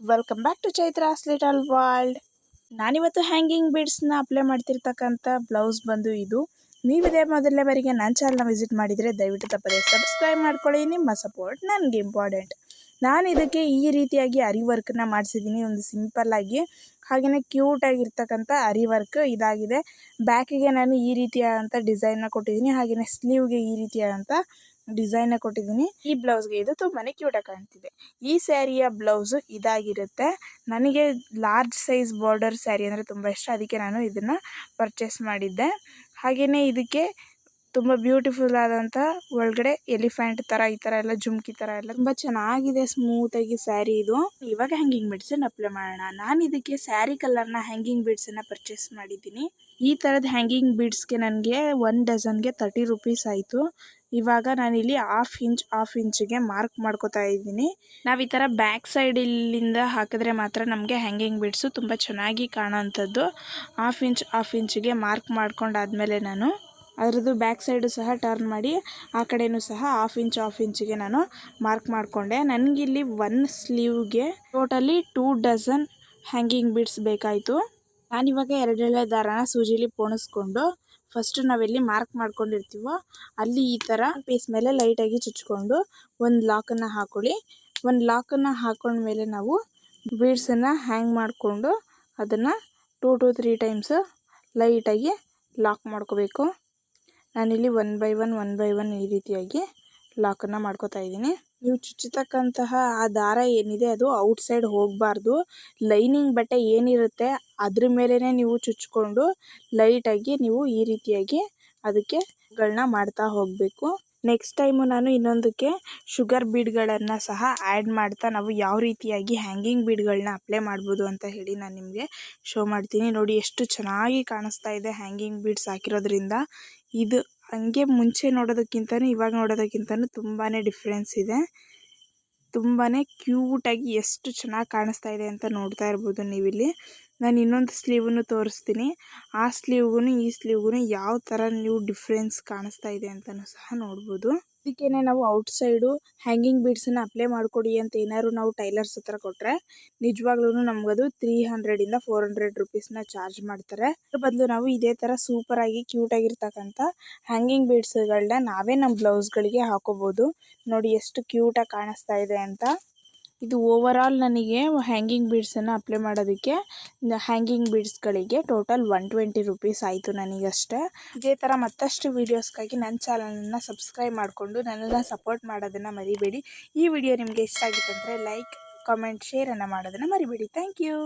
Welcome back to Chaitra's little world ನಾನಿವತ್ತು hanging ಬೀಡ್ಸ್ನ apply ಮಾಡ್ತಿರ್ತಕ್ಕಂಥ ಬ್ಲೌಸ್ ಬಂದು ಇದು. ನೀವು ಇದೇ ಮೊದಲನೇ ಬಾರಿಗೆ ನನ್ನ ಚಾನಲ್ನ ವಿಸಿಟ್ ಮಾಡಿದರೆ ದಯವಿಟ್ಟು ತಪ್ಪದೆ ಸಬ್ಸ್ಕ್ರೈಬ್ ಮಾಡ್ಕೊಳ್ಳಿ, ನಿಮ್ಮ ಸಪೋರ್ಟ್ ನನಗೆ ಇಂಪಾರ್ಟೆಂಟ್ ನಾನು ಇದಕ್ಕೆ ಈ ರೀತಿಯಾಗಿ ಅರಿ ವರ್ಕ್ನ ಮಾಡಿಸಿದ್ದೀನಿ, ಒಂದು ಸಿಂಪಲ್ಲಾಗಿ ಹಾಗೆಯೇ ಕ್ಯೂಟಾಗಿರ್ತಕ್ಕಂಥ ಅರಿ ವರ್ಕ್ ಇದಾಗಿದೆ. ಬ್ಯಾಕಿಗೆ ನಾನು ಈ ರೀತಿಯಾದಂಥ ಡಿಸೈನ್ನ ಕೊಟ್ಟಿದ್ದೀನಿ ಹಾಗೆಯೇ ಸ್ಲೀವ್ಗೆ ಈ ರೀತಿಯಾದಂಥ ಡಿಸೈನ್ನ ಕೊಟ್ಟಿದ್ದೀನಿ. ಈ ಬ್ಲೌಸ್ಗೆ ಇದು ತುಂಬಾನೇ ಕ್ಯೂಟಾಗಿ ಕಾಣ್ತಿದೆ. ಈ ಸ್ಯಾರಿಯ ಬ್ಲೌಸು ಇದಾಗಿರುತ್ತೆ. ನನಗೆ ಲಾರ್ಜ್ ಸೈಜ್ ಬಾರ್ಡರ್ ಸ್ಯಾರಿ ಅಂದರೆ ತುಂಬ ಇಷ್ಟ. ಅದಕ್ಕೆ ನಾನು ಇದನ್ನು ಪರ್ಚೇಸ್ ಮಾಡಿದ್ದೆ. ಹಾಗೆಯೇ ಇದಕ್ಕೆ ತುಂಬ ಬ್ಯೂಟಿಫುಲ್ ಆದಂಥ ಒಳಗಡೆ ಎಲಿಫೆಂಟ್ ಥರ ಈ ಥರ ಎಲ್ಲ ಜುಮ್ಕಿ ಥರ ಎಲ್ಲ ತುಂಬ ಚೆನ್ನಾಗಿದೆ ಸ್ಮೂತಾಗಿ ಸ್ಯಾರಿ ಇದು. ಇವಾಗ ಹ್ಯಾಂಗಿಂಗ್ ಬಿಡ್ಸನ್ನು ಅಪ್ಲೈ ಮಾಡೋಣ. ನಾನು ಇದಕ್ಕೆ ಸ್ಯಾರಿ ಕಲರ್ನ ಹ್ಯಾಂಗಿಂಗ್ ಬಿಡ್ಸನ್ನು ಪರ್ಚೇಸ್ ಮಾಡಿದ್ದೀನಿ. ಈ ಥರದ ಹ್ಯಾಂಗಿಂಗ್ ಬೀಡ್ಸ್ಗೆ ನನಗೆ ಒನ್ ಡಜನ್ಗೆ ತರ್ಟಿ ರುಪೀಸ್ ಆಯಿತು. ಇವಾಗ ನಾನಿಲ್ಲಿ ಹಾಫ್ ಇಂಚ್ ಹಾಫ್ ಇಂಚಿಗೆ ಮಾರ್ಕ್ ಮಾಡ್ಕೋತಾ ಇದ್ದೀನಿ. ನಾವು ಈ ಥರ ಬ್ಯಾಕ್ ಸೈಡ್ ಇಲ್ಲಿಂದ ಹಾಕಿದ್ರೆ ಮಾತ್ರ ನಮಗೆ ಹ್ಯಾಂಗಿಂಗ್ ಬಿಡ್ಸು ತುಂಬ ಚೆನ್ನಾಗಿ ಕಾಣೋಂಥದ್ದು ಹಾಫ್ ಇಂಚ್ ಹಾಫ್ ಇಂಚಿಗೆ ಮಾರ್ಕ್ ಮಾಡ್ಕೊಂಡಾದಮೇಲೆ ನಾನು ಅದರದ್ದು ಬ್ಯಾಕ್ ಸೈಡು ಸಹ ಟರ್ನ್ ಮಾಡಿ, ಆ ಕಡೆಯೂ ಸಹ ಹಾಫ್ ಇಂಚ್ ಹಾಫ್ ಇಂಚಿಗೆ ನಾನು ಮಾರ್ಕ್ ಮಾಡಿಕೊಂಡೆ. ನನಗಿಲ್ಲಿ one ಸ್ಲೀವ್ಗೆ totally two dozen hanging beads ಬೇಕಾಯಿತು. ನಾನಿವಾಗ ಎರಡೆಳೆ ದಾರನ ಸೂಜಿಲಿ ಪೋಣಿಸ್ಕೊಂಡು ಫಸ್ಟು ನಾವೆಲ್ಲಿ ಮಾರ್ಕ್ ಮಾಡ್ಕೊಂಡಿರ್ತೀವೋ ಅಲ್ಲಿ ಈ ಥರ ಪೀಸ್ ಮೇಲೆ ಲೈಟಾಗಿ ಚುಚ್ಕೊಂಡು ಒಂದು ಲಾಕನ್ನು ಹಾಕೊಳ್ಳಿ. ಒಂದು ಲಾಕನ್ನು ಹಾಕೊಂಡ್ಮೇಲೆ ನಾವು ಬೀಡ್ಸನ್ನು ಹ್ಯಾಂಗ್ ಮಾಡಿಕೊಂಡು ಅದನ್ನು ಟೂ ಟು ತ್ರೀ ಟೈಮ್ಸ್ ಲೈಟಾಗಿ ಲಾಕ್ ಮಾಡ್ಕೋಬೇಕು. ನಾನಿಲ್ಲಿ one by one one by one ಈ ರೀತಿಯಾಗಿ ಲಾಕನ್ನು ಮಾಡ್ಕೋತಾ ಇದ್ದೀನಿ. ನೀವು ಚುಚ್ಚತಕ್ಕಂತಹ ಆ ದಾರ ಏನಿದೆ, ಅದು ಔಟ್ ಸೈಡ್ ಹೋಗಬಾರ್ದು. ಲೈನಿಂಗ್ ಬಟ್ಟೆ ಏನಿರುತ್ತೆ, ಅದ್ರ ಮೇಲೇ ನೀವು ಚುಚ್ಕೊಂಡು ಲೈಟಾಗಿ ನೀವು ಈ ರೀತಿಯಾಗಿ ಅದಕ್ಕೆ ಗಳನ್ನ ಮಾಡ್ತಾ ಹೋಗಬೇಕು. ನೆಕ್ಸ್ಟ್ ಟೈಮು ನಾನು ಇನ್ನೊಂದಕ್ಕೆ ಶುಗರ್ ಬೀಡ್ಗಳನ್ನು ಸಹ ಆ್ಯಡ್ ಮಾಡ್ತಾ ನಾವು ಯಾವ ರೀತಿಯಾಗಿ ಹ್ಯಾಂಗಿಂಗ್ ಬೀಡ್ಗಳನ್ನ ಅಪ್ಲೈ ಮಾಡ್ಬೋದು ಅಂತ ಹೇಳಿ ನಾನು ನಿಮಗೆ ಶೋ ಮಾಡ್ತೀನಿ. ನೋಡಿ, ಎಷ್ಟು ಚೆನ್ನಾಗಿ ಕಾಣಿಸ್ತಾ ಇದೆ ಹ್ಯಾಂಗಿಂಗ್ ಬೀಡ್ಸ್ ಹಾಕಿರೋದ್ರಿಂದ. ಇದು ಹಂಗೆ ಮುಂಚೆ ನೋಡೋದಕ್ಕಿಂತ ಇವಾಗ ನೋಡೋದಕ್ಕಿಂತ ತುಂಬಾ ಡಿಫ್ರೆನ್ಸ್ ಇದೆ. ತುಂಬಾ ಕ್ಯೂಟಾಗಿ ಎಷ್ಟು ಚೆನ್ನಾಗಿ ಕಾಣಿಸ್ತಾ ಇದೆ ಅಂತ ನೋಡ್ತಾ ಇರ್ಬೋದು ನೀವಿಲ್ಲಿ. ನಾನು ಇನ್ನೊಂದು ಸ್ಲೀವನ್ನು ತೋರಿಸ್ತೀನಿ. ಆ ಸ್ಲೀವ್ಗೂ ಈ ಸ್ಲೀವ್ಗೂ ಯಾವ ಥರ ನೀವು ಡಿಫ್ರೆನ್ಸ್ ಕಾಣಿಸ್ತಾ ಇದೆ ಅಂತಲೂ ಸಹ ನೋಡ್ಬೋದು. ಅದಕ್ಕೇ ನಾವು ಔಟ್ಸೈಡು ಹ್ಯಾಂಗಿಂಗ್ ಬೀಡ್ಸನ್ನು ಅಪ್ಲೈ ಮಾಡಿಕೊಡಿ ಅಂತ ಏನಾದ್ರು ನಾವು ಟೈಲರ್ಸ್ ಹತ್ರ ಕೊಟ್ಟರೆ ನಿಜವಾಗ್ಲೂ ನಮಗದು ತ್ರೀ ಹಂಡ್ರೆಡಿಂದ ಫೋರ್ ಹಂಡ್ರೆಡ್ ರುಪೀಸ್ನ ಚಾರ್ಜ್ ಮಾಡ್ತಾರೆ. ಅದ್ರ ಬದಲು ನಾವು ಇದೇ ಥರ ಸೂಪರಾಗಿ ಕ್ಯೂಟಾಗಿರ್ತಕ್ಕಂಥ ಹ್ಯಾಂಗಿಂಗ್ ಬೀಡ್ಸ್ಗಳನ್ನ ನಾವೇ ನಮ್ಮ ಬ್ಲೌಸ್ಗಳಿಗೆ ಹಾಕೋಬೋದು. ನೋಡಿ ಎಷ್ಟು ಕ್ಯೂಟಾಗಿ ಕಾಣಿಸ್ತಾ ಇದೆ ಅಂತ. ಇದು ಓವರಾಲ್ ನನಗೆ ಹ್ಯಾಂಗಿಂಗ್ ಬೀಡ್ಸನ್ನು ಅಪ್ಲೈ ಮಾಡೋದಕ್ಕೆ ಹ್ಯಾಂಗಿಂಗ್ ಬೀಡ್ಸ್ಗಳಿಗೆ ಟೋಟಲ್ ಒನ್ ಟ್ವೆಂಟಿ ರುಪೀಸ್ ಆಯಿತು ನನಗಷ್ಟೇ. ಇದೇ ಥರ ಮತ್ತಷ್ಟು ವೀಡಿಯೋಸ್ಗಾಗಿ ನನ್ನ ಚಾನಲನ್ನು ಸಬ್ಸ್ಕ್ರೈಬ್ ಮಾಡಿಕೊಂಡು ನನ್ನನ್ನು ಸಪೋರ್ಟ್ ಮಾಡೋದನ್ನು ಮರಿಬೇಡಿ. ಈ ವಿಡಿಯೋ ನಿಮಗೆ ಇಷ್ಟ ಆಗಿತ್ತಂದರೆ ಲೈಕ್ ಕಾಮೆಂಟ್ ಶೇರನ್ನು ಮಾಡೋದನ್ನು ಮರಿಬೇಡಿ. Thank you